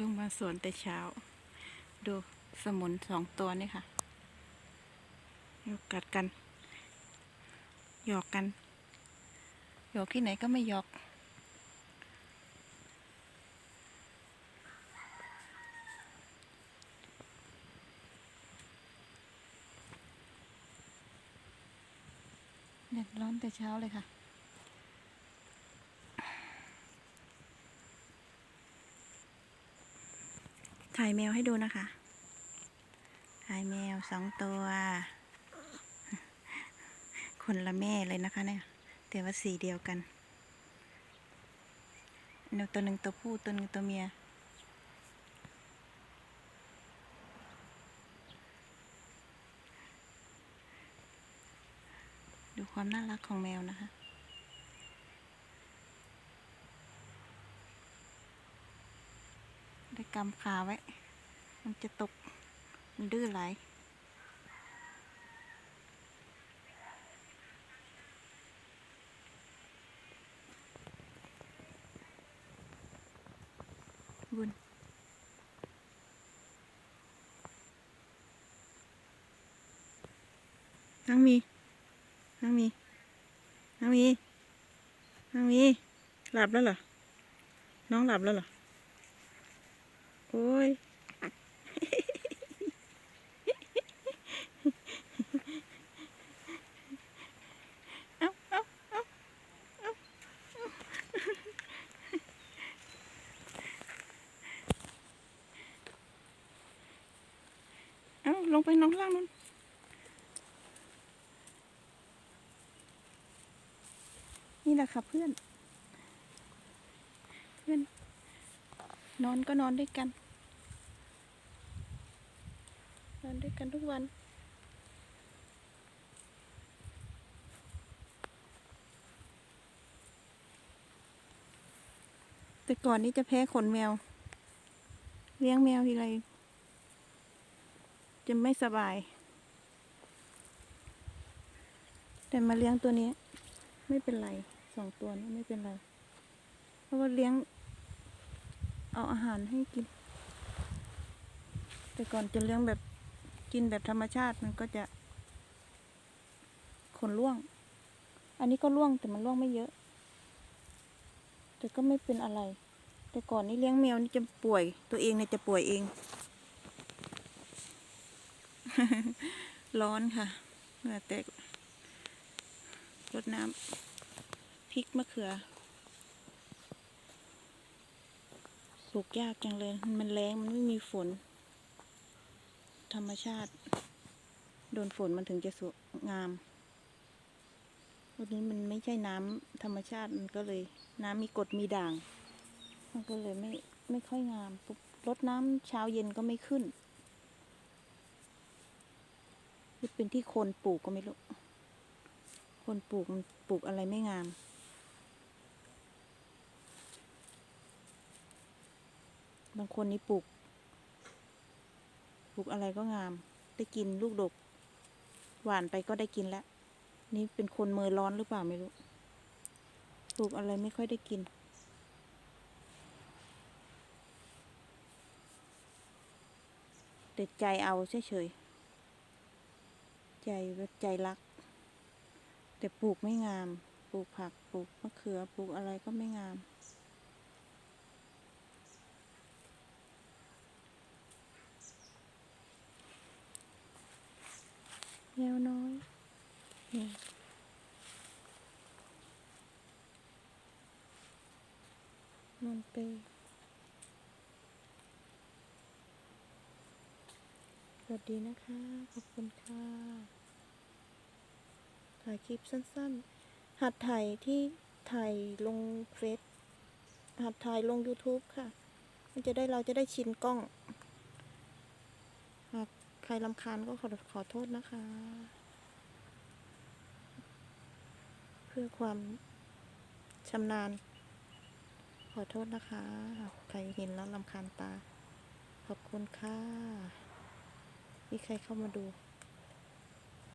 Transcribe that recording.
ลงมาสวนแต่เช้า ดูสมุนสองตัวนี่ค่ะหยอกกัดกัน หยอกกัน หยอกที่ไหนก็ไม่หยอก เด็ดร้อนแต่เช้าเลยค่ะ ถ่ายแมวให้ดูนะคะ ถ่ายแมวสองตัว คนละแม่เลยนะคะเนี่ย แต่ว่าสีเดียวกันนตัวหนึ่งตัวผู้ตัวหนึ่งตัวเมีย ดูความน่ารักของแมวนะคะ ได้ กำขาไว้ มันจะตก มันดื้อไหลบุญนั่งมี นั่งมี นั่งมี นั่งมี หลับแล้วเหรอ น้องหลับแล้วเหรอ โอ้ยเอาเอาเอาเอาเอาลงไปน้องล่างนู้นนี่แหละค่ะเพื่อน เพื่อน นอนก็นอนด้วยกัน นอนด้วยกันทุกวัน แต่ก่อนนี้จะแพ้ขนแมว เลี้ยงแมวทีไรจะไม่สบาย แต่มาเลี้ยงตัวนี้ ไม่เป็นไรสองตัวนี้ไม่เป็นไร เพราะว่าเลี้ยง เอาอาหารให้กิน แต่ก่อนจะเลี้ยงแบบกินแบบธรรมชาติมันก็จะขนร่วง อันนี้ก็ร่วงแต่มันร่วงไม่เยอะ แต่ก็ไม่เป็นอะไร แต่ก่อนนี้เลี้ยงแมวนี่จะป่วย ตัวเองเนี่ยจะป่วยเอง ร้อนค่ะเหงื่อแตกรดน้ำพริกมะเขือ ปลูกยากจังเลย มันแรงมันไม่มีฝน ธรรมชาติ โดนฝนมันถึงจะสวยงามวันนี้มันไม่ใช่น้ำธรรมชาติมันก็เลย น้ำมีกรดมีด่าง มันก็เลยไม่ไม่ค่อยงามปุ๊บรดน้ำเช้าเย็นก็ไม่ขึ้นหรือเป็นที่คนปลูกก็ไม่รู้ คนปลูกมันปลูกอะไรไม่งาม บางคนนี่ปลูก ปลูกอะไรก็งาม ได้กินลูกดก หวานไปก็ได้กินแล้ว นี่เป็นคนมือร้อนหรือเปล่าไม่รู้ ปลูกอะไรไม่ค่อยได้กินแต่ใจเอาเฉยๆ ใจแบบใจรัก แต่ปลูกไม่งาม ปลูกผัก ปลูกมะเขือ ปลูกอะไรก็ไม่งาม แมวน้อยนี่นอนเปสวัสดีนะคะ ขอบคุณค่ะ ถ่ายคลิปสั้นๆ หัดถ่ายที่ถ่ายลงเฟซหัดถ่ายลง YouTube ค่ะ มันจะได้เราจะได้ชินกล้องหาก ครลำคาญก็ขอขอโทษนะคะ เพื่อความชำนาญ ขอโทษนะคะ ใครเห็นแล้วลำคาญตา ขอบคุณค่ะ มีใครเข้ามาดู